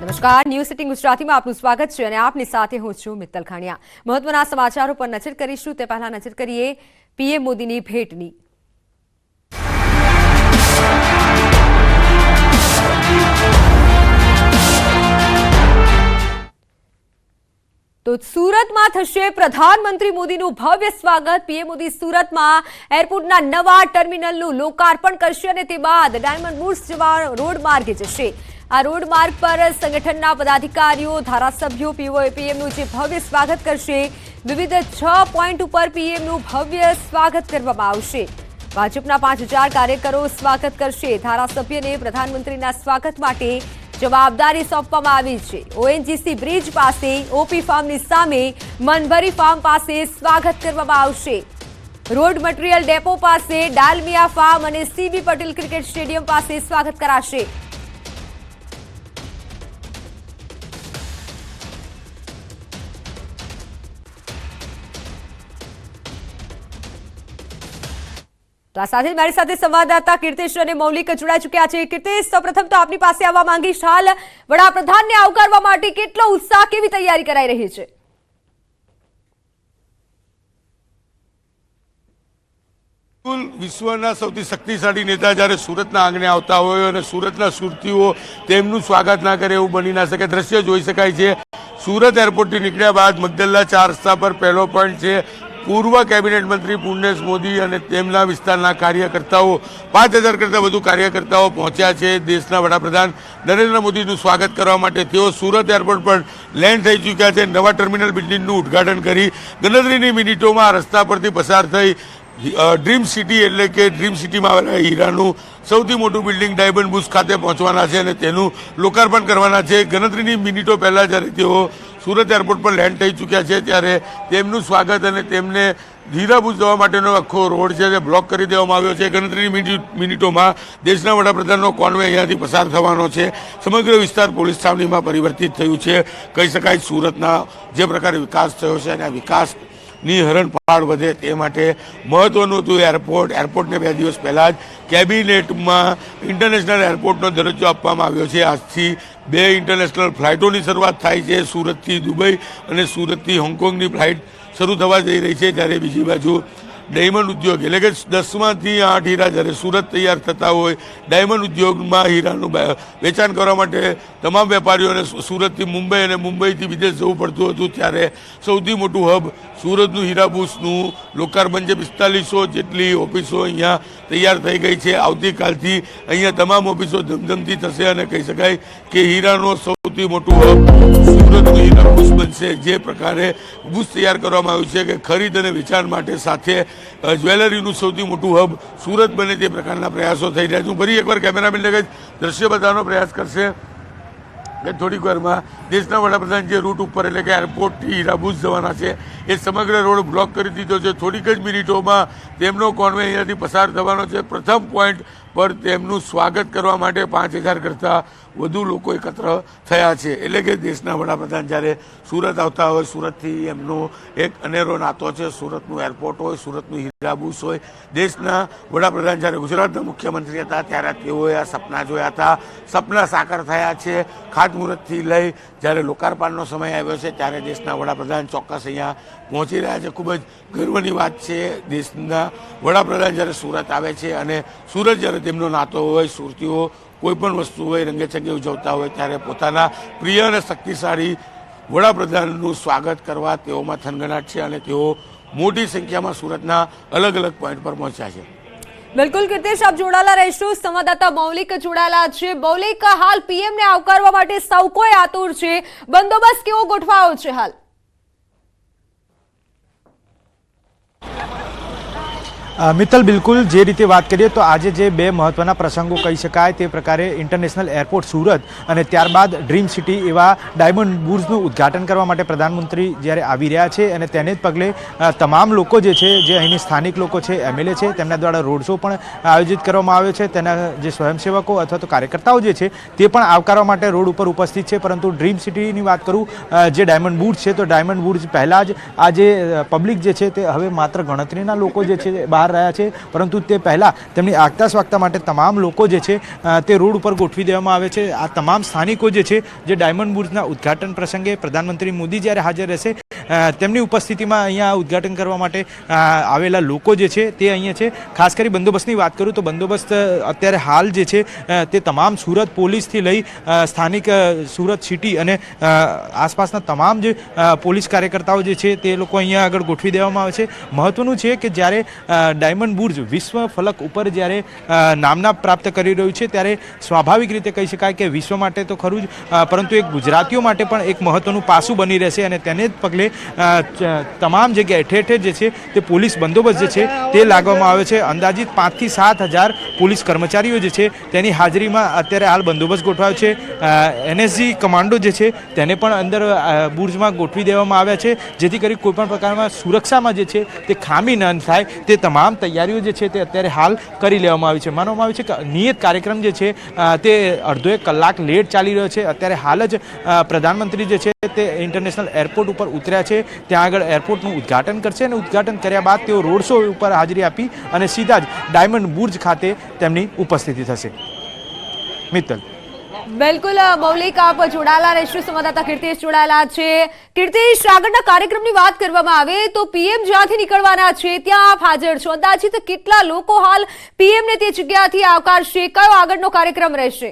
નમસ્કાર. News city ગુજરાતીમાં આપનું સ્વાગત છે અને આપની સાથે હું છું મિત્તલ ખાણિયા મહત્વના સમાચારો પર નજર કરીશું. તે પહેલા નજર કરીએ પીએમ મોદીની ભેટની. તો સુરતમાં થશે પ્રધાનમંત્રી મોદીનું ભવ્ય સ્વાગત. પીએમ મોદી સુરતમાં એરપોર્ટના નવા ટર્મિનલનું લોકાર્પણ કરશે અને તે બાદ ડાયમંડ બુર્સ જેવા રોડ માર્ગે જશે. આ રોડ માર્ગ પર સંગઠનના પદાધિકારીઓ, ધારાસભ્યો પીઓએપીએમનું જે ભવ્ય સ્વાગત કરશે, વિવિધ છ પોઈન્ટ ઉપર પીએમનું ભવ્ય સ્વાગત કરવામાં આવશે. ભાજપના પાંચ કાર્યકરો સ્વાગત કરશે. ધારાસભ્યને પ્રધાનમંત્રીના સ્વાગત માટે જવાબદારી સોંપવામાં આવી છે. ઓએનજીસી બ્રિજ પાસે, ઓપી ફાર્મની સામે, મનભરી ફાર્મ પાસે સ્વાગત કરવામાં આવશે. રોડ મટીરીયલ ડેપો પાસે, ડાલમિયા ફાર્મ અને સીબી પટેલ ક્રિકેટ સ્ટેડિયમ પાસે સ્વાગત કરાશે. સાથે મારી સાથે સંવાદદાતા કીર્તેશ અને મૌલિક જોડાઈ ચૂક્યા છે. કીર્તેશ સૌપ્રથમ તો આપની પાસે આવવા માંગીશ. હાલ વડાપ્રધાનને આવકારવા માટે કેટલો ઉત્સાહ, કેવી તૈયારી કરાઈ રહી છે? વિશ્વના સૌથી શક્તિશાળી નેતા જ્યારે સુરતના આંગણે આવતા હોય અને સુરતના સુરતીઓ તેમનું સ્વાગત ના કરે એવું બની ના શકે. દ્રશ્ય જોઈ શકાય છે. સુરત એરપોર્ટથી નીકળ્યા બાદ મગદલ્લા ચાર રસ્તા પર પહેલો પોઈન્ટ છે. પૂર્વ કેબિનેટ મંત્રી પૂર્ણેશ મોદી અને તેમના વિસ્તારના કાર્યકર્તાઓ, પાંચ હજાર કરતાં વધુ કાર્યકર્તાઓ પહોંચ્યા છે. દેશના વડાપ્રધાન નરેન્દ્ર મોદીનું સ્વાગત કરવા માટે તેઓ સુરત એરપોર્ટ પર લેન્ડ થઈ ચૂક્યા છે. નવા ટર્મિનલ બિલ્ડિંગનું ઉદ્ઘાટન કરી ગણતરીની મિનિટોમાં રસ્તા પરથી પસાર થઈ ડ્રીમ સિટી એટલે કે ડ્રીમ સિટીમાં આવેલા હીરાનું સૌથી મોટું બિલ્ડિંગ ડાયમંડ બુશ ખાતે પહોંચવાના છે અને તેનું લોકાર્પણ કરવાના છે. ગણતરીની મિનિટો પહેલાં જ્યારે તેઓ સુરત એરપોર્ટ પર લેન્ડ થઈ ચૂક્યા છે ત્યારે તેમનું સ્વાગત અને તેમને હીરાબુજ જવા માટેનો આખો રોડ છે તે બ્લોક કરી દેવામાં આવ્યો છે. ગણતરીની મિનિ- મિનિટોમાં દેશના વડાપ્રધાનનો કોન્વે અહીંયાથી પસાર થવાનો છે. સમગ્ર વિસ્તાર પોલીસ છાવણીમાં પરિવર્તિત થયું છે. કહી શકાય સુરતના જે પ્રકારે વિકાસ થયો છે અને આ વિકાસ ની હરણફાળ વધે તે માટે મહત્વનું હતું એરપોર્ટ. એરપોર્ટને બે દિવસ પહેલાં જ કેબિનેટમાં ઇન્ટરનેશનલ એરપોર્ટનો દરજ્જો આપવામાં આવ્યો છે. આજથી બે ઇન્ટરનેશનલ ફ્લાઇટોની શરૂઆત થાય છે. સુરતથી દુબઈ અને સુરતથી હોંગકોંગની ફ્લાઇટ શરૂ થવા જઈ રહી છે. જ્યારે બીજી બાજુ ડાયમંડ ઉદ્યોગ એટલે કે દસમાંથી આઠ હીરા જ્યારે સુરત તૈયાર થતા હોય, ડાયમંડ ઉદ્યોગમાં હીરાનું વેચાણ કરવા માટે તમામ વેપારીઓને સુરતથી મુંબઈ અને મુંબઈથી વિદેશ જવું પડતું હતું ત્યારે સૌથી મોટું હબ સુરતનું હીરાબુસનું લોકાર્પણ જે પિસ્તાલીસો જેટલી ઓફિસો અહીંયા તૈયાર થઈ ગઈ છે. આવતીકાલથી અહીંયા તમામ ઓફિસો ધમધમથી થશે અને કહી શકાય કે હીરાનો સૌથી મોટું હબ સુરતનું હીરાબુસ બનશે જે પ્રકારે બુસ તૈયાર કરવામાં આવ્યું છે કે ખરીદ અને વેચાણ માટે સાથે જ્વેલરીનું સૌથી મોટું હબ સુરત બને તે પ્રકારના પ્રયાસો થઈ રહ્યા છે. હું ફરી એકવાર કેમેરામેન લગત દ્રશ્ય બતાવવાનો પ્રયાસ કરશે. કે થોડીક વારમાં દેશના વડાપ્રધાન જે રૂટ ઉપર એટલે કે એરપોર્ટથી હીરાબુજ જવાના છે, એ સમગ્ર રોડ બ્લોક કરી દીધો છે. થોડીક જ મિનિટોમાં તેમનો કોન્વે અહીંયાથી પસાર થવાનો છે. પ્રથમ પોઈન્ટ પર તેમનું સ્વાગત કરવા માટે પાંચ હજાર કરતાં વધુ લોકો એકત્ર થયા છે. એટલે કે દેશના વડાપ્રધાન જ્યારે સુરત આવતા હોય, સુરતથી એમનો એક અનેરો નાતો છે. સુરતનું એરપોર્ટ હોય, સુરતનું હીરાબુસ હોય. દેશના વડાપ્રધાન જ્યારે ગુજરાતના મુખ્યમંત્રી હતા, ત્યારે તેઓએ આ સપના જોયા હતા. સપના સાકાર થયા છે. ખાતમુહૂર્તથી લઈ જ્યારે લોકાર્પણનો સમય આવ્યો છે, ત્યારે દેશના વડાપ્રધાન ચોક્કસ અહીંયા પહોંચી રહ્યા છે. ખૂબ જ ગર્વની વાત છે, દેશના વડાપ્રધાન જ્યારે સુરત આવે છે અને સુરત જ્યારે તેમનો નાતો હોય, સુરતીઓ કોઈ પણ વસ્તુ હોય રંગેચંગે ઉજવતા હોય ત્યારે પોતાના પ્રિય અને શક્તિશાળી વડાપ્રધાનનું સ્વાગત કરવા તેઓમાં થનગનાટ છે અને તેઓ મોટી સંખ્યામાં સુરતના અલગ અલગ પોઈન્ટ પર પહોંચ્યા છે. બિલકુલ કીર્તિશ, આપ જોડાયેલા રહેશો. સંવાદદાતા મૌલિક જોડાયેલા છે. મૌલિક, હાલ પીએમ ને આવકારવા માટે સૌ કોઈ આતુર છે. બંદોબસ્ત કેવો ગોઠવાયો છે હાલ? મિત્તલ, બિલકુલ જે રીતે વાત કરીએ તો આજે જે બે મહત્વના પ્રસંગો કહી શકાય તે પ્રકારે ઇન્ટરનેશનલ એરપોર્ટ સુરત અને ત્યારબાદ ડ્રીમ સિટી એવા ડાયમંડ બુર્સનું ઉદ્ઘાટન કરવા માટે પ્રધાનમંત્રી જ્યારે આવી રહ્યા છે અને તેને જ પગલે તમામ લોકો જે છે, જે અહીંની સ્થાનિક લોકો છે એમએલએ છે, તેમના દ્વારા રોડ શો પણ આયોજિત કરવામાં આવ્યો છે, તેના જે સ્વયંસેવકો અથવા તો કાર્યકર્તાઓ જે છે, તે પણ આવકારવા માટે રોડ ઉપર ઉપસ્થિત છે, પરંતુ ડ્રીમ સિટીની વાત કરું જે ડાયમંડ બુર્સ છે, તો ડાયમંડ બુર્સ પહેલાં જ આ જે પબ્લિક જે છે તે હવે માત્ર ગણતરીના લોકો જે છે, બહાર રહ્યા છે, પરંતુ તે પહેલાં તેમની આગતા સ્વાગતા માટે તમામ લોકો જે છે તે રોડ ઉપર ગોઠવી દેવામાં આવે છે. આ તમામ સ્થાનિકો જે છે, જે ડાયમંડ બુર્જના ઉદ્ઘાટન પ્રસંગે પ્રધાનમંત્રી મોદી જ્યારે હાજર રહેશે તેમની ઉપસ્થિતિમાં અહીંયા ઉદ્ઘાટન કરવા માટે આવેલા લોકો જે છે તે અહીંયા છે. ખાસ કરી બંદોબસ્તની વાત કરું તો બંદોબસ્ત અત્યારે હાલ જે છે તે તમામ સુરત પોલીસથી લઈ સ્થાનિક સુરત સિટી અને આસપાસના તમામ જે પોલીસ કાર્યકર્તાઓ જે છે તે લોકો અહીંયા આગળ ગોઠવી દેવામાં આવે છે. મહત્વનું છે કે જ્યારે ડાયમંડ બુર્જ વિશ્વ ફલક ઉપર જ્યારે નામના પ્રાપ્ત કરી રહ્યું છે ત્યારે સ્વાભાવિક રીતે કહી શકાય કે વિશ્વ માટે તો ખરું જ પરંતુ એક ગુજરાતીઓ માટે પણ એક મહત્વનું પાસું બની રહેશે અને તેને જ પગલે તમામ જગ્યાએ ઠેર ઠેર જે છે તે પોલીસ બંદોબસ્ત જે છે તે લાગવામાં આવે છે. અંદાજિત પાંચથી સાત હજાર પોલીસ કર્મચારીઓ જે છે તેની હાજરીમાં અત્યારે હાલ બંદોબસ્ત ગોઠવાયો છે. એનએસજી કમાન્ડો જે છે તેને પણ અંદર બુર્જમાં ગોઠવી દેવામાં આવ્યા છે. જેથી કરી કોઈપણ પ્રકારમાં સુરક્ષામાં જે છે તે ખામી ન થાય. તે તમામ તૈયારીઓ જે છે તે અત્યારે હાલ કરી લેવામાં આવી છે. માનવામાં આવ્યું છે કે નિયત કાર્યક્રમ જે છે તે અડધો એક કલાક લેટ ચાલી રહ્યો છે. અત્યારે હાલ જ પ્રધાનમંત્રી જે છે તે ઇન્ટરનેશનલ એરપોર્ટ ઉપર ઉતર્યા છે. ત્યાં આગળ એરપોર્ટનું ઉદ્ઘાટન કરશે અને ઉદ્ઘાટન કર્યા બાદ તેઓ રોડ શો ઉપર હાજરી આપી અને સીધા જ ડાયમંડ બુર્જ ખાતે તેમની ઉપસ્થિતિ થશે. મિત્તલ. બિલકુલ મૌલિક, આપ જોડાયેલા રહેશો, સંવાદદાતા કીર્તિશ જોડાયેલા છે. કીર્તિશ, આગળના કાર્યક્રમની વાત કરવામાં આવે તો પીએમ જ્યાંથી નીકળવાના છે, ત્યાં આપ હાજર છો. અંદાજિત કેટલા લોકો હાલ પીએમ ને તે જગ્યાથી આવકારશે? કયો આગળનો કાર્યક્રમ રહેશે?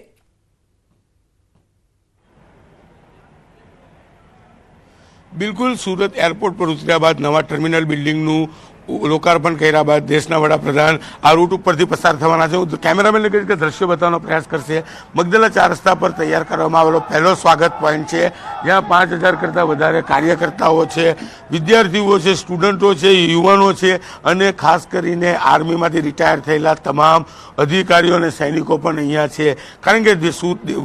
બિલકુલ સુરત એરપોર્ટ પર ઉતર્યા બાદ નવા ટર્મિનલ બિલ્ડિંગનું લોકાર્પણ કર્યા બાદ દેશના વડાપ્રધાન આ રૂટ ઉપરથી પસાર થવાના છે. હું કેમેરામેનને કહીશ કે દ્રશ્ય બતાવવાનો પ્રયાસ કરશે? મગદલા ચાર રસ્તા પર તૈયાર કરવામાં આવેલો પહેલો સ્વાગત પોઈન્ટ છે. જ્યાં પાંચ હજાર કરતાં વધારે કાર્યકર્તાઓ છે, વિદ્યાર્થીઓ છે, સ્ટુડન્ટો છે, યુવાનો છે અને ખાસ કરીને આર્મીમાંથી રિટાયર થયેલા તમામ અધિકારીઓ અને સૈનિકો પણ અહીંયા છે. કારણ કે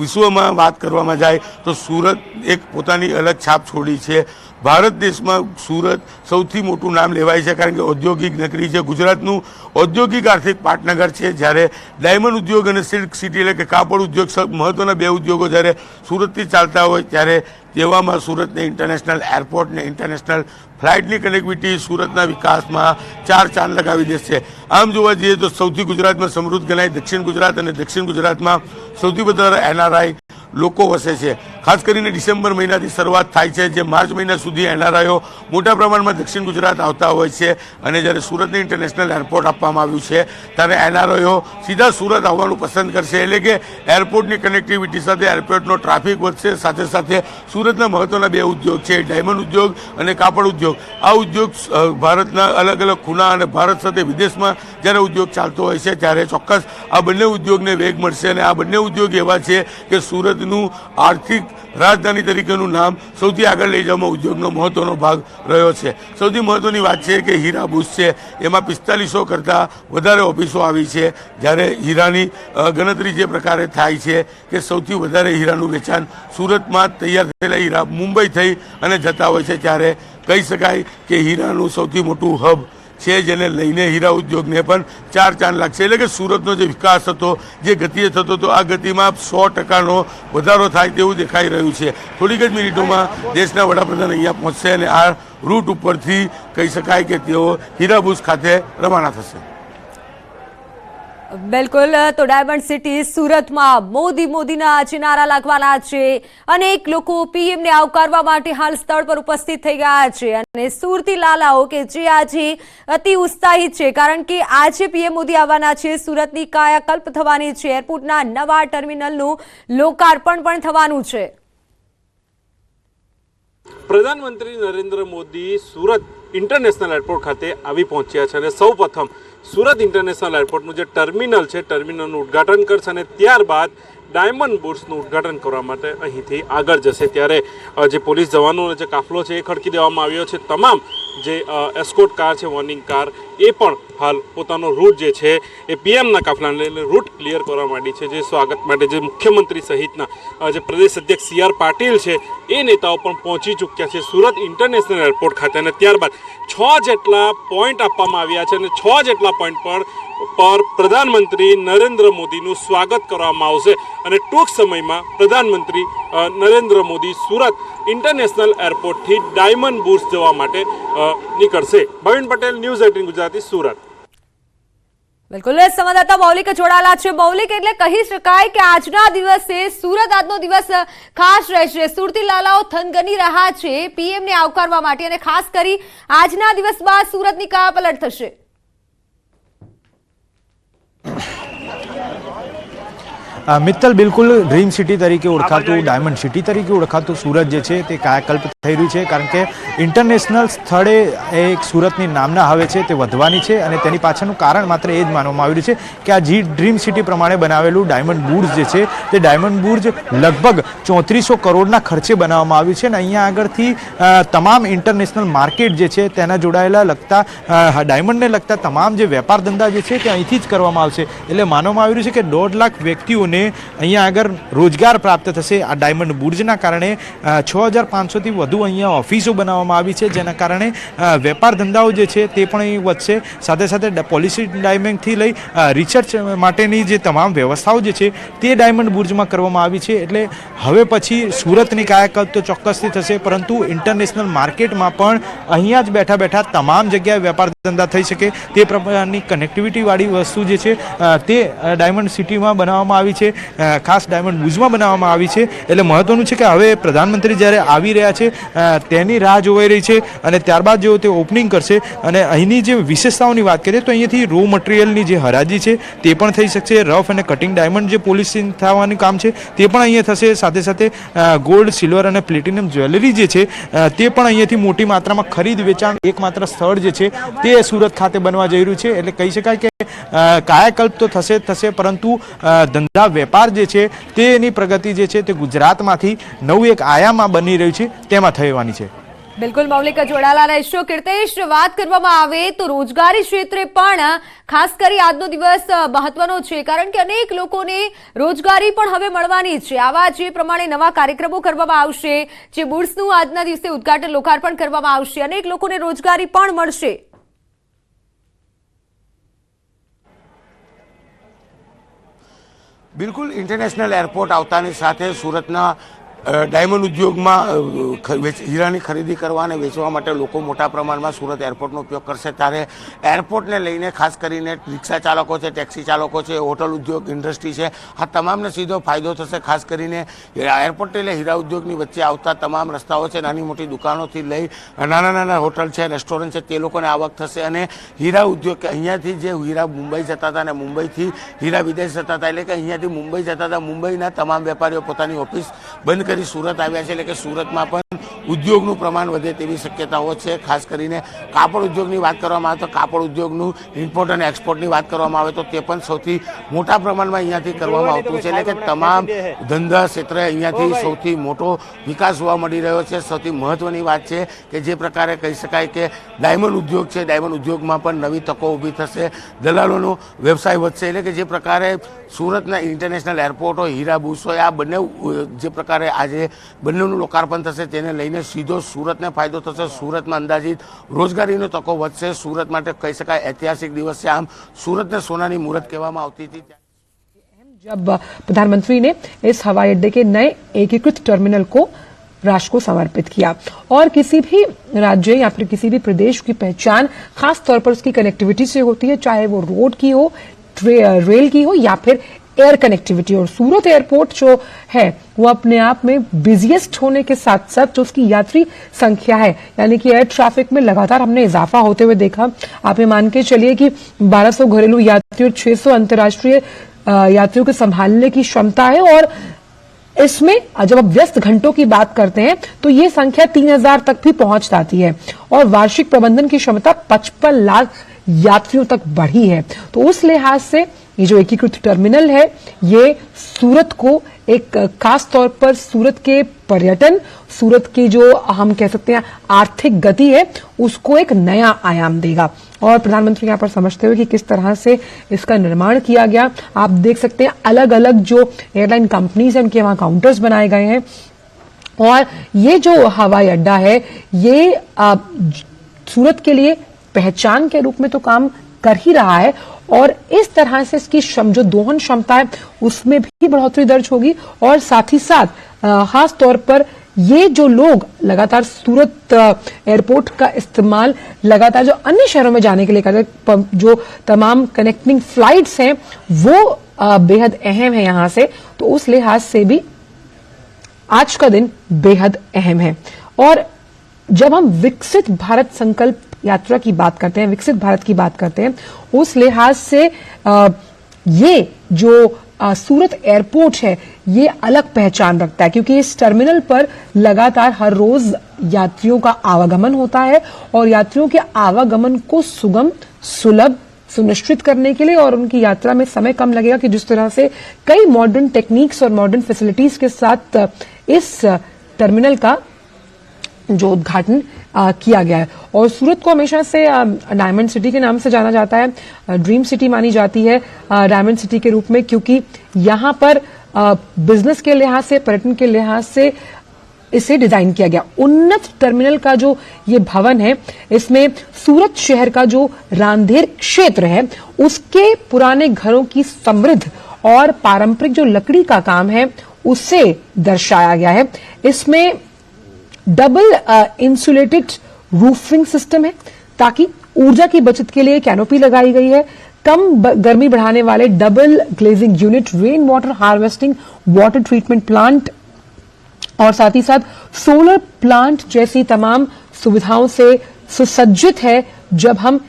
વિશ્વમાં વાત કરવામાં જાય તો સુરત એક પોતાની અલગ છાપ છોડી છે. ભારત દેશમાં સુરત સૌથી મોટું નામ લેવાય છે કારણ કે ઔદ્યોગિક નગરી છે. ગુજરાતનું ઔદ્યોગિક આર્થિક પાટનગર છે જ્યારે ડાયમંડ ઉદ્યોગ અને સિલ્ક સિટી એટલે કે કાપડ ઉદ્યોગ મહત્ત્વના બે ઉદ્યોગો જ્યારે સુરતથી ચાલતા હોય ત્યારે તેવામાં સુરતને ઇન્ટરનેશનલ એરપોર્ટને ઇન્ટરનેશનલ ફ્લાઇટની કનેક્ટિવિટી સુરતના વિકાસમાં ચાર ચાંદ લગાવી દેશે આમ જોવા જઈએ તો સૌથી ગુજરાતમાં સમૃદ્ધ ગણાય દક્ષિણ ગુજરાત અને દક્ષિણ ગુજરાતમાં સૌથી વધારે એનઆરઆઈ લોકો વસે છે. ખાસ કરીને ડિસેમ્બર મહિનાથી શરૂઆત થાય છે, જે માર્ચ મહિના સુધી એનઆરઆઈઓ મોટા પ્રમાણમાં દક્ષિણ ગુજરાત આવતા હોય છે અને જ્યારે સુરતને ઇન્ટરનેશનલ એરપોર્ટ આપવામાં આવ્યું છે, ત્યારે એનઆરઆઈઓ સીધા સુરત આવવાનું પસંદ કરશે. એટલે કે એરપોર્ટની કનેક્ટિવિટી સાથે એરપોર્ટનો ટ્રાફિક વધશે, સાથે સાથે સુરતના મહત્ત્વના બે ઉદ્યોગ છે, ડાયમંડ ઉદ્યોગ અને કાપડ ઉદ્યોગ. આ ઉદ્યોગ ભારતના અલગ અલગ ખૂણા અને ભારત સાથે વિદેશમાં જ્યારે ઉદ્યોગ ચાલતો હોય છે, ત્યારે ચોક્કસ આ બંને ઉદ્યોગને વેગ મળશે અને આ બંને ઉદ્યોગ એવા છે કે સુરતનું આર્થિક રાજધાની તરીકેનું નામ સૌથી આગળ લઈ જવામાં ઉદ્યોગનો મહત્ત્વનો ભાગ રહ્યો છે. સૌથી મહત્ત્વની વાત છે કે હીરા બુશ છે. એમાં પિસ્તાલીસો કરતાં વધારે ઓફિસો આવી છે. જ્યારે હીરાની ગણતરી જે પ્રકારે થાય છે કે સૌથી વધારે હીરાનું વેચાણ સુરતમાં તૈયાર થયેલા હીરા મુંબઈ થઈ અને જતા હોય છે. ત્યારે કહી શકાય કે હીરાનું સૌથી મોટું હબ છે જેને લઈને હીરા ઉદ્યોગને પણ ચાર ચાંદ લાગશે. એટલે કે સુરતનો જે વિકાસ હતો, જે ગતિએ થતો હતો, આ ગતિમાં સો ટકાનો વધારો થાય તેવું દેખાઈ રહ્યું છે. થોડીક જ મિનિટોમાં દેશના વડાપ્રધાન અહીંયા પહોંચશે અને આ રૂટ ઉપરથી કહી શકાય કે તેઓ હીરાબુજ ખાતે રવાના થશે. બિલકુલ, તો ડાયમંડ સિટી સુરતમાં મોદી મોદીના આજે નારા લાગવાના છે અનેક લોકો પીએમને આવકારવા માટે હાલ સ્થળ પર ઉપસ્થિત થઈ ગયા છે. અને સુરતી લાલાઓ કે જે આજે અતિ ઉત્સાહિત છે, કારણ કે આજે પીએમ મોદી આવવાના છે, સુરતની કાયાકલ્પ થવાની છે, એરપોર્ટના નવા ટર્મિનલનું લોકાર્પણ પણ થવાનું છે. પ્રધાનમંત્રી નરેન્દ્ર મોદી સુરત ઇન્ટરનેશનલ એરપોર્ટ ખાતે આવી પહોંચ્યા છે અને સૌ સુરત ઇન્ટરનેશનલ એરપોર્ટનું જે ટર્મિનલ છે, ટર્મિનલનું ઉદ્ઘાટન કરશે અને ત્યારબાદ ડાયમંડ બુટ્સનું ઉદ્ઘાટન કરવા માટે અહીંથી આગળ જશે. ત્યારે જે પોલીસ જવાનોનો જે કાફલો છે એ ખડકી દેવામાં આવ્યો છે. તમામ જે એસ્કોટ કાર છે વોર્નિંગ કાર એ પણ હાલ પોતાનો રૂટ જે છે એ પીએમના કાફલાને લઈને રૂટ ક્લિયર કરવા માંડી છે. જે સ્વાગત માટે જે મુખ્યમંત્રી સહિતના જે પ્રદેશ અધ્યક્ષ સી આર પાટીલ છે, એ નેતાઓ પણ પહોંચી ચૂક્યા છે સુરત ઇન્ટરનેશનલ એરપોર્ટ ખાતે. અને ત્યારબાદ છ જેટલા પોઈન્ટ આપવામાં આવ્યા છે અને છ જેટલા પોઈન્ટ પર પર પ્રધાનમંત્રી નરેન્દ્ર મોદીનું સ્વાગત કરવામાં આવશે. અને ટૂંક સમયમાં પ્રધાનમંત્રી નરેન્દ્ર મોદી સુરત ઇન્ટરનેશનલ એરપોર્ટથી ડાયમંડ બુર્સ જવા માટે નીકળશે. Bhavin Patel, news eighteen Gujarati. Surat. બિલકુલ, સંવાદદાતા મૌલિક જોડાયેલા છે. મૌલિક, એટલે કહી શકાય કે આજના દિવસે સુરત આજનો દિવસ ખાસ રહેશે. સુરતી લાલાઓ થનગની રહ્યા છે. પીએમ ને આવકારવા માટે અને ખાસ કરી આજના દિવસ બાદ સુરતની કયા પલટ થશે. મિત્તલ બિલકુલ ડ્રીમ સિટી તરીકે ઓળખાતું ડાયમંડ સિટી તરીકે ઓળખાતું સુરત જે છે તે કાયાકલ્પ થઈ રહ્યું છે, કારણ કે ઇન્ટરનેશનલ સ્થળે એક સુરતની નામના હવે છે, તે વધવાની છે અને તેની પાછળનું કારણ માત્ર એ જ માનવામાં આવી રહ્યું છે કે આ જી ડ્રીમ સિટી પ્રમાણે બનાવેલું ડાયમંડ બુર્જ જે છે, તે ડાયમંડ બુર્જ લગભગ ચોત્રીસો કરોડના ખર્ચે બનાવવામાં આવ્યું છે અને અહીંયા આગળથી તમામ ઇન્ટરનેશનલ માર્કેટ જે છે તેના જોડાયેલા લગતા ડાયમંડને લગતા તમામ જે વેપાર ધંધા જે છે તે અહીંથી જ કરવામાં આવશે. એટલે માનવામાં આવી રહ્યું છે કે દોઢ લાખ વ્યક્તિઓને અહીંયા આગળ રોજગાર પ્રાપ્ત થશે. આ ડાયમંડ બુર્જના કારણે છ હજાર પાંચસોથી વધુ અહીંયા ઓફિસો બનાવવામાં આવી છે, જેના કારણે વેપાર ધંધાઓ જે છે તે પણ અહીં વધશે. સાથે સાથે પોલિસી ડાયમંડથી લઈ રિસર્ચ માટેની જે તમામ વ્યવસ્થાઓ જે છે તે ડાયમંડ બુર્જમાં કરવામાં આવી છે. એટલે હવે પછી સુરતની કાયાકલ્પ તો ચોક્કસથી થશે, પરંતુ ઇન્ટરનેશનલ માર્કેટમાં પણ અહીંયા જ બેઠા બેઠા તમામ જગ્યાએ વેપાર ધંધા થઈ શકે. તે પ્રકારની કનેક્ટિવિટીવાળી વસ્તુ જે છે તે ડાયમંડ સિટીમાં બનાવવામાં આવી છે. અ, ખાસ ડાયમંડ બુઝમાં બનાવવામાં આવી છે. એટલે મહત્વનું છે કે હવે પ્રધાનમંત્રી જ્યારે આવી રહ્યા છે તેની રાહ જોવાઈ રહી છે અને ત્યારબાદ જેઓ તે ઓપનિંગ કરશે અને અહીંની જે વિશેષતાઓની વાત કરીએ તો અહીંયાથી રો મટીરિયલની જે હરાજી છે તે પણ થઈ શકશે. રફ અને કટિંગ ડાયમંડ જે પોલિસિંગ થવાનું કામ છે તે પણ અહીંયા થશે. સાથે સાથે ગોલ્ડ સિલ્વર અને પ્લેટિનિયમ જ્વેલરી જે છે તે પણ અહીંયાથી મોટી માત્રામાં ખરીદ વેચાણ એકમાત્ર સ્થળ જે છે તે સુરત ખાતે બનવા જઈ રહ્યું છે. એટલે કહી શકાય કે કાયાકલ્પ તો થશે થશે પરંતુ ધંધા વેપાર જે છે તે એની પ્રગતિ જે છે તે ગુજરાતમાંથી નવું એક આયામમાં બની રહ્યું છે, તેમાં થવાની છે. બિલકુલ, મૌલિક જોડાયેલા રહેશો. કીર્તેશ, વાત કરવામાં આવે તો રોજગારી ક્ષેત્રે પણ, ખાસ કરી આજનો દિવસ મહત્વનો છે. કારણ કે અનેક લોકોને રોજગારી પણ હવે મળવાની છે. આવા જે પ્રમાણે નવા કાર્યક્રમો કરવામાં આવશે, જે બુડ્સનું આજના દિવસે ઉદ્ઘાટન, લોકાર્પણ કરવામાં આવશે, અનેક લોકોને રોજગારી પણ મળશે. બિલકુલ ઇન્ટરનેશનલ એરપોર્ટ આવતાની સાથે સુરતના ડાયમંડ ઉદ્યોગમાં હીરાની ખરીદી કરવા અને વેચવા માટે લોકો મોટા પ્રમાણમાં સુરત એરપોર્ટનો ઉપયોગ કરશે. ત્યારે એરપોર્ટને લઈને ખાસ કરીને રિક્ષા ચાલકો છે, ટેક્સી ચાલકો છે, હોટલ ઉદ્યોગ ઇન્ડસ્ટ્રી છે, આ તમામને સીધો ફાયદો થશે ખાસ કરીને એરપોર્ટ એટલે હીરા ઉદ્યોગની વચ્ચે આવતા તમામ રસ્તાઓ છે, નાની મોટી દુકાનોથી લઈ નાના નાના હોટલ છે, રેસ્ટોરન્ટ છે, તે લોકોને આવક થશે. અને હીરા ઉદ્યોગ અહીંયાથી જે હીરા મુંબઈ જતા હતા અને મુંબઈથી હીરા વિદેશ જતા હતા, એટલે કે અહીંયાથી મુંબઈ જતા હતા, મુંબઈના તમામ વેપારીઓ પોતાની ઓફિસ બંધ કરી સુરત આવ્યા છે એટલે કે સુરતમાં પણ ઉદ્યોગનું પ્રમાણ વધે તેવી શક્યતાઓ છે. ખાસ કરીને કાપડ ઉદ્યોગની વાત કરવામાં આવે તો કાપડ ઉદ્યોગનું ઇમ્પોર્ટ અને એક્સપોર્ટની વાત કરવામાં આવે તો તે પણ સૌથી મોટા પ્રમાણમાં અહીંયાથી કરવામાં આવતું છે. એટલે કે તમામ ધંધા ક્ષેત્રે અહીંયાથી સૌથી મોટો વિકાસ જોવા મળી રહ્યો છે. સૌથી મહત્વની વાત છે કે જે પ્રકારે કહી શકાય કે ડાયમંડ ઉદ્યોગ છે ડાયમંડ ઉદ્યોગમાં પણ નવી તકો ઊભી થશે. દલાલોનો વ્યવસાય વધશે. એટલે કે જે પ્રકારે સુરતના ઇન્ટરનેશનલ એરપોર્ટ હોય હીરા બુસ હોય આ બંને જે પ્રકારે આજે બંનેનું લોકાર્પણ થશે તેને લઈને સીધો સુરતને ફાયદો થશે સુરતમાં અંદાજિત રોજગારીનો તકો વધશે સુરત માટે કહી શકાય ઐતિહાસિક દિવસ છે આમ સુરતને સોનાની મુહૂર્ત કહેવામાં આવતી હતી जब प्रधानमंत्री ने इस हवाई अड्डे के नए एकीकृत टर्मिनल को राष्ट्र को समर्पित किया और किसी भी राज्य या फिर किसी भी प्रदेश की पहचान खास तौर पर उसकी कनेक्टिविटी से होती है चाहे वो रोड की हो ट्रे- रेल की हो या फिर एयर कनेक्टिविटी और सूरत एयरपोर्ट जो है, वो अपने आप में बिजिएस्ट होने के साथ साथ जो उसकी यात्री संख्या है, यानी कि एयर ट्रैफ़िक में लगातार हमने इजाफा होते हुए देखा। आप ये मान के चलिए कि 1200 घरेलू यात्री और 600 अंतर्राष्ट्रीय यात्रियों के संभालने की क्षमता है और इसमें जब आप व्यस्त घंटों की बात करते हैं तो ये संख्या 3000 तक भी पहुँच जाती है और वार्षिक प्रबंधन की क्षमता 55 लाख यात्रियों तक बढ़ी है। तो उस लिहाज से ये जो एकीकृत टर्मिनल है ये सूरत को एक खास तौर पर सूरत के पर्यटन सूरत की जो हम कह सकते हैं आर्थिक गति है उसको एक नया आयाम देगा। और प्रधानमंत्री यहाँ पर समझते हुए कि किस तरह से इसका निर्माण किया गया आप देख सकते हैं अलग अलग जो एयरलाइन कंपनीज़ है उनके वहाँ काउंटर्स बनाए गए हैं। और ये जो हवाई अड्डा है ये आ, सूरत के लिए पहचान के रूप में तो काम कर ही रहा है और इस तरह से इसकी क्षम जो दोहन क्षमता है, उसमें भी बढ़ोतरी दर्ज होगी। और साथ ही साथ खास तौर पर ये जो लोग लगातार सूरत एयरपोर्ट का इस्तेमाल लगातार जो अन्य शहरों में जाने के लिए करते जो तमाम कनेक्टिंग फ्लाइट्स हैं, वो बेहद अहम है यहाँ से। तो उस लिहाज से भी आज का दिन बेहद अहम है। और जब हम विकसित भारत संकल्प यात्रा की बात करते हैं विकसित भारत की बात करते हैं उस लिहाज से अ, ये जो अ, सूरत एयरपोर्ट है ये अलग पहचान रखता है क्योंकि इस टर्मिनल पर लगातार हर रोज यात्रियों का आवागमन होता है और यात्रियों के आवागमन को सुगम सुलभ सुनिश्चित करने के लिए और उनकी यात्रा में समय कम लगेगा कि जिस तरह से कई मॉडर्न टेक्निक्स और मॉडर्न फैसिलिटीज़ के साथ इस टर्मिनल का जो उद्घाटन अ, किया गया है। और सूरत को हमेशा से डायमंड सिटी के नाम से जाना जाता है। ड्रीम सिटी मानी जाती है डायमंड सिटी के रूप में क्योंकि यहाँ पर बिज़नेस के लिहाज से पर्यटन के लिहाज से इसे डिज़ाइन किया गया। उन्नत टर्मिनल का जो ये भवन है इसमें सूरत शहर का जो रांधेर क्षेत्र है उसके पुराने घरों की समृद्ध और पारंपरिक जो लकड़ी का काम है उसे दर्शाया गया है। इसमें डबल इंसुलेटेड रूफिंग सिस्टम है, ताकि ऊर्जा की बचत के लिए कैनोपी लगाई गई है। कम गर्मी बढ़ाने वाले double glazing unit rain water harvesting water treatment plant और साथ ही साथ सोलर प्लांट जैसी तमाम सुविधाओं से सुसज्जित है, जब हम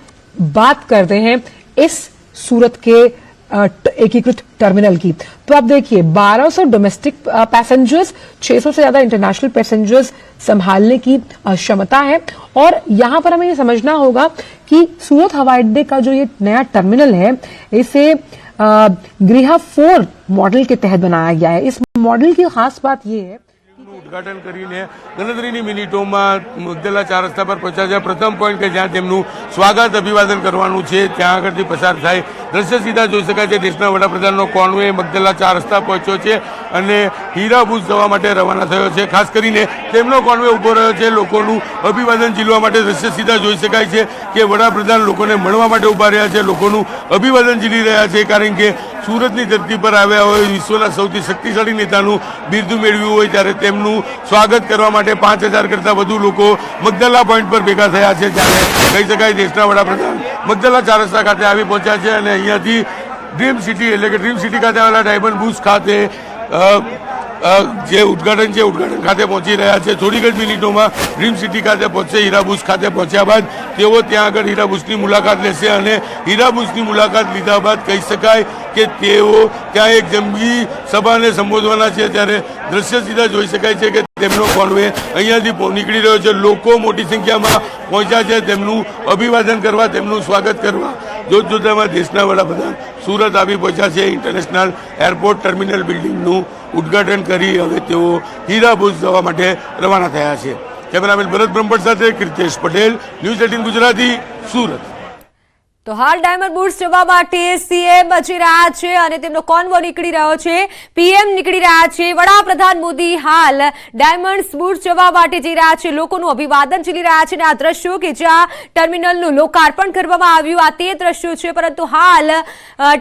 बात करते हैं इस सूरत के एकीकृत टर्मिनल की। तो आप देखिए 1200 डोमेस्टिक पैसेंजर्स 600 से ज़्यादा इंटरनेशनल पैसेंजर्स संभालने की क्षमता है। और यहाँ पर हमें ये समझना होगा कि सूरत हवाई अड्डे का जो ये नया टर्मिनल है, इसे गृह फोर मॉडल के तहत बनाया गया है। इस मॉडल की खास बात यह है નું ઉદઘાટન કરીને ગણતરીની મિનિટોમાં મુદ્દેલા ચાર રસ્તા પર પહોંચ્યા પ્રથમ પોઈન્ટ કે જ્યાં તેમનું સ્વાગત અભિવાદન કરવાનું છે, ત્યાં આગળથી પસાર થાય. દ્રશ્ય સીધા જોઈ શકાય છે, દેશના વડાપ્રધાનનો કોન્વે મગદલા ચાર રસ્તા પહોંચ્યો છે અને હીરાભૂજ જવા માટે રવાના થયો છે. ખાસ કરીને તેમનો કોન્વે ઊભો રહ્યો છે, લોકોનું અભિવાદન ઝીલવા માટે દ્રશ્ય સીધા જોઈ શકાય છે કે વડાપ્રધાન લોકોને મળવા માટે ઊભા રહ્યા છે, લોકોનું અભિવાદન ઝીલી રહ્યા છે, કારણ કે સુરતની ધરતી પર આવ્યા હોય, વિશ્વના સૌથી શક્તિશાળી નેતાનું બિરદું મેળવ્યું હોય, ત્યારે તેમનું સ્વાગત કરવા માટે પાંચ હજાર કરતાં વધુ લોકો મગદલા પોઈન્ટ પર ભેગા થયા છે. ત્યારે કહી શકાય દેશના વડાપ્રધાન મગદલા ચાર રસ્તા ખાતે આવી પહોંચ્યા છે અને અહીંયાથી ડ્રીમ સિટી એટલે કે ડ્રીમ સિટી ખાતે આવેલા ડાયમંડ બુશ ખાતે જે ઉદઘાટન છે, ઉદઘાટન ખાતે પહોંચી રહ્યા છે. થોડીક જ મિનિટોમાં ડ્રીમ સિટી ખાતે પહોંચશે હીરાબુસ ખાતે પહોંચ્યા બાદ તેઓ ત્યાં આગળ હીરાબુસની મુલાકાત લેશે અને હીરાબુસની મુલાકાત લીધા બાદ કહી શકાય કે તેઓ ત્યાં એક જંગી સભાને સંબોધવાના છે. ત્યારે દ્રશ્ય સીધા જોઈ શકાય છે કે તેમનો કોન્વે અહીંયાથી નીકળી રહ્યો છે. લોકો મોટી સંખ્યામાં પહોંચ્યા છે. તેમનું અભિવાદન કરવા, તેમનું સ્વાગત કરવા. જોત જુદામાં દેશના વડાપ્રધાન સુરત આવી પહોંચ્યા છે ઇન્ટરનેશનલ એરપોર્ટ ટર્મિનલ બિલ્ડિંગનું ઉદ્ઘાટન કરી હવે તેઓ હીરાભુજ જવા માટે રવાના થયા છે. કેમેરામેન ભરત બ્રહ્મભટ્ટ સાથે કૃતેશ પટેલ, ન્યૂઝ એટીન ગુજરાતી, સુરત. તો હાલ ડાયમંડ બુટ્સ જવા માટે સીએમ બચી રહ્યા છે અને તેમનો કોન્વો નીકળી રહ્યો છે. પીએમ નીકળી રહ્યા છે. વડાપ્રધાન મોદી હાલ ડાયમંડ બુટ્સ જવા માટે જઈ રહ્યા છે. લોકોનું અભિવાદન ઝીલી રહ્યા છે અને આ દ્રશ્યો કે જ્યાં ટર્મિનલનું લોકાર્પણ કરવામાં આવ્યું, આ તે દ્રશ્યો છે. પરંતુ હાલ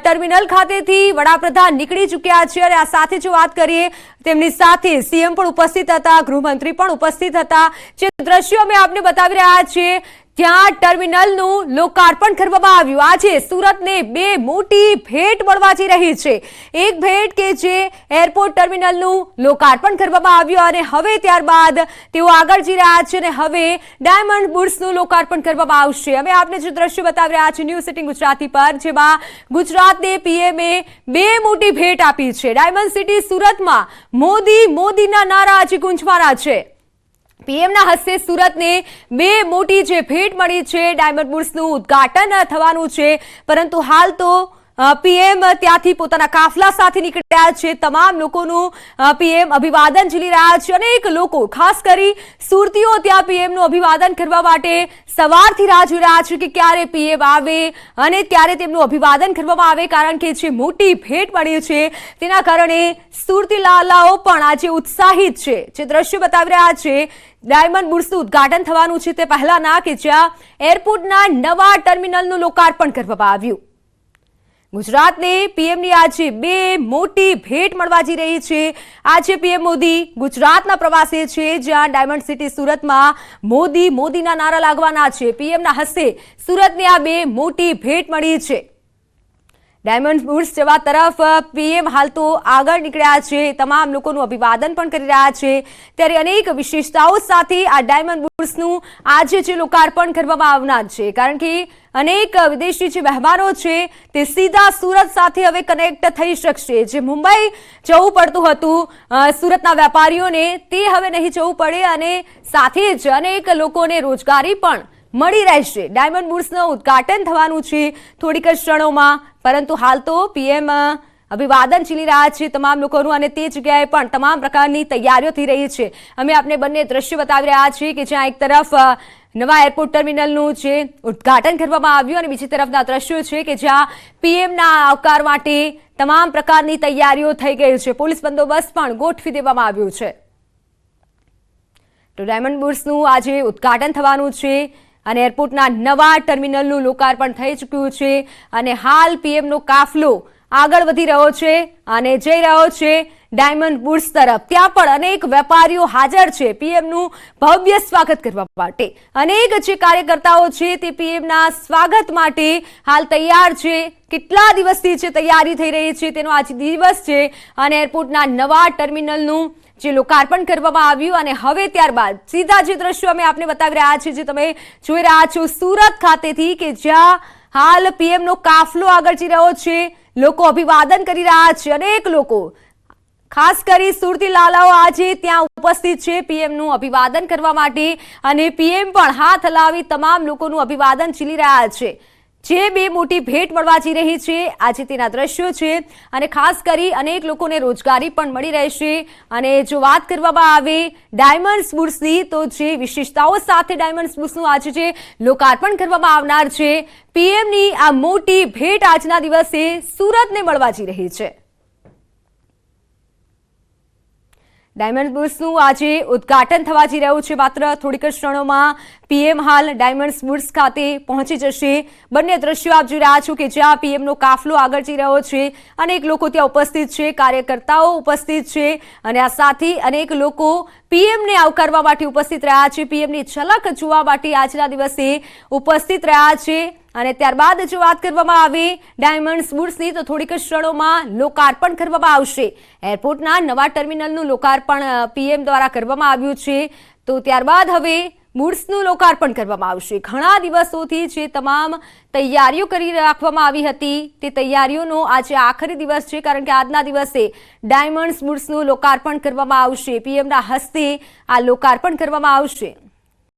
ટર્મિનલ ખાતેથી વડાપ્રધાન નીકળી ચૂક્યા છે અને આ સાથે જો વાત કરીએ, તેમની સાથે સીએમ પણ ઉપસ્થિત હતા, ગૃહમંત્રી પણ ઉપસ્થિત હતા. જે દ્રશ્યો અમે આપને બતાવી રહ્યા છીએ ત્યાં ટર્મિનલનું લોકાર્પણ કરવામાં આવ્યું. આજે સુરતને બે મોટી ભેટ મળવા જઈ રહી છે. એક ભેટ કે જે એરપોર્ટ ટર્મિનલનું લોકાર્પણ કરવામાં આવ્યું અને હવે ત્યારબાદ તેઓ આગળ જઈ રહ્યા છે અને હવે ડાયમંડ બુડ્સનું લોકાર્પણ કરવામાં આવશે. અમે આપને જે દ્રશ્ય બતાવી રહ્યા છીએ ન્યૂઝ સિટી ગુજરાતી પર, જેમાં ગુજરાતને પીએમએ બે મોટી ભેટ આપી છે. ડાયમંડ સિટી સુરતમાં મોદી મોદીના નારા આજે ગુંજવાના છે. પીએમના હસ્તે સુરતને બે મોટી જે ભેટ મળી છે, ડાયમંડ બુર્સનું ઉદ્ઘાટન થવાનું છે. પરંતુ હાલ તો પીએમ ત્યાંથી પોતાના કાફલા સાથે નીકળી રહ્યા છે. તમામ લોકોનું પીએમ અભિવાદન ઝીલી રહ્યા છે. અનેક લોકો, ખાસ કરી સુરતીઓ ત્યાં પીએમનું અભિવાદન કરવા માટે સવારથી રાહ જોઈ રહ્યા છે કે ક્યારે પીએમ આવે અને ત્યારે તેમનું અભિવાદન કરવામાં આવે કારણ કે જે મોટી ભેટ મળી છે તેના કારણે સુરતી લાલાઓ પણ આજે ઉત્સાહિત છે. જે દ્રશ્ય બતાવી રહ્યા છે, ડાયમંડ બુર્સનું ઉદ્ઘાટન થવાનું છે તે પહેલાના કે જ્યાં એરપોર્ટના નવા ટર્મિનલનું લોકાર્પણ કરવામાં આવ્યું. ગુજરાતને પીએમની આજે બે મોટી ભેટ મળવા જઈ રહી છે. આજે પીએમ મોદી ગુજરાતના પ્રવાસે છે, જ્યાં ડાયમંડ સિટી સુરતમાં મોદી મોદીના નારા લાગવાના છે. પીએમના હસ્તે સુરતને આ બે મોટી ભેટ મળી છે. ડાયમંડ બુર્સ જવા તરફ પીએમ હાલ તો આગળ નીકળ્યા છે. તમામ લોકોનું અભિવાદન પણ કરી રહ્યા છે. ત્યારે અનેક વિશેષતાઓ સાથે આ ડાયમંડ બુર્સનું આજે જે લોકાર્પણ કરવામાં આવનાર છે. કારણ કે અનેક વિદેશી જે મહેમાનો છે, તે સીધા સુરત સાથે હવે કનેક્ટ થઈ શકશે. જે મુંબઈ જવું પડતું હતું સુરતના વેપારીઓને, તે હવે નહીં જવું પડે અને સાથે જ અનેક લોકોને રોજગારી પણ મળી રહેશે. ડાયમંડ બુટ્સનું ઉદ્ઘાટન થવાનું છે થોડીક જ ક્ષણોમાં. પરંતુ હાલ તો પીએમ અભિવાદન ચીલી રહ્યા છે તમામ લોકોનું અને તે જગ્યાએ પણ તમામ પ્રકારની તૈયારીઓ થઈ રહી છે. અમે આપને બંને દ્રશ્ય બતાવી રહ્યા છીએ કે જ્યાં એક તરફ નવા એરપોર્ટ ટર્મિનલનું જે ઉદ્ઘાટન કરવામાં આવ્યું અને બીજી તરફના દ્રશ્યો છે કે જ્યાં પીએમના આવકાર માટે તમામ પ્રકારની તૈયારીઓ થઈ ગઈ છે. પોલીસ બંદોબસ્ત પણ ગોઠવી દેવામાં આવ્યું છે. તો ડાયમંડ બુર્સનું આજે ઉદ્ઘાટન થવાનું છે. અને એરપોર્ટના નવા ટર્મિનલનું લોકાર્પણ થઈ ચૂક્યું છે અને હાલ પીએમનો કાફલો આગળ વધી રહ્યો છે અને જઈ રહ્યો છે ડાયમંડ બુડ્સ તરફ. ત્યાં પણ અનેક વેપારીઓ હાજર છે પીએમનું ભવ્ય સ્વાગત કરવા માટે. અનેક જે કાર્યકર્તાઓ છે તે પીએમના સ્વાગત માટે હાલ તૈયાર છે. કેટલા દિવસથી જે તૈયારી થઈ રહી છે તેનો આજ દિવસ છે અને એરપોર્ટના નવા ટર્મિનલનું જે લોકાર્પણ કરવામાં આવ્યું અને હવે ત્યારબાદ સીધા જે દ્રશ્યો અમે આપને બતાવી રહ્યા છીએ, જે તમે જોઈ રહ્યા છો. સુરત ખાતેથી કે જ્યાં હાલ પીએમનો કાફલો આગળ જઈ રહ્યો છે, લોકો અભિવાદન કરી રહ્યા છે. અનેક લોકો, ખાસ કરી સુરતી લાલાઓ આજે ત્યાં ઉપસ્થિત છે પીએમનું અભિવાદન કરવા માટે અને પીએમ પણ હાથ હલાવી તમામ લોકોનું અભિવાદન ચીલી રહ્યા છે. જે બે મોટી ભેટ મળવા જઈ રહી છે, આજે તેના દ્રશ્યો છે અને ખાસ કરી અનેક લોકોને રોજગારી પણ મળી રહેશે. અને જો વાત કરવામાં આવે ડાયમંડ બુર્સની તો જે વિશેષતાઓ સાથે ડાયમંડ બુર્સનું આજે જે લોકાર્પણ કરવામાં આવનાર છે, પીએમની આ મોટી ભેટ આજના દિવસે સુરતને મળવા જઈ રહી છે. ડાયમંડ બુર્સનું આજે ઉદ્ઘાટન થવા જઈ રહ્યું છે. માત્ર થોડીક ક્ષણોમાં પીએમ હાલ ડાયમંડ બુર્સ ખાતે પહોંચી જશે. બંને દ્રશ્યો આપ જોઈ રહ્યા છો કે જ્યાં પીએમનો કાફલો આગળ જઈ રહ્યો છે. અનેક લોકો ત્યાં ઉપસ્થિત છે, કાર્યકર્તાઓ ઉપસ્થિત છે અને આ સાથે અનેક લોકો પીએમને આવકારવા માટે ઉપસ્થિત રહ્યા છે. પીએમની ઝલક જોવા માટે આજના દિવસે ઉપસ્થિત રહ્યા છે. અને ત્યારબાદ જો વાત કરવામાં આવે ડાયમંડ બુર્સની તો થોડીક ક્ષણોમાં લોકાર્પણ કરવામાં આવશે. એરપોર્ટના નવા ટર્મિનલનું લોકાર્પણ પીએમ દ્વારા કરવામાં આવ્યું છે. તો ત્યારબાદ હવે બુર્સનું લોકાર્પણ કરવામાં આવશે. ઘણા દિવસોથી જે તમામ તૈયારીઓ કરી રાખવામાં આવી હતી, તે તૈયારીઓનો આજે આખરી દિવસ છે, કારણ કે આજના દિવસે ડાયમંડ્સ બુર્સનું લોકાર્પણ કરવામાં આવશે. પીએમના હસ્તે આ લોકાર્પણ કરવામાં આવશે.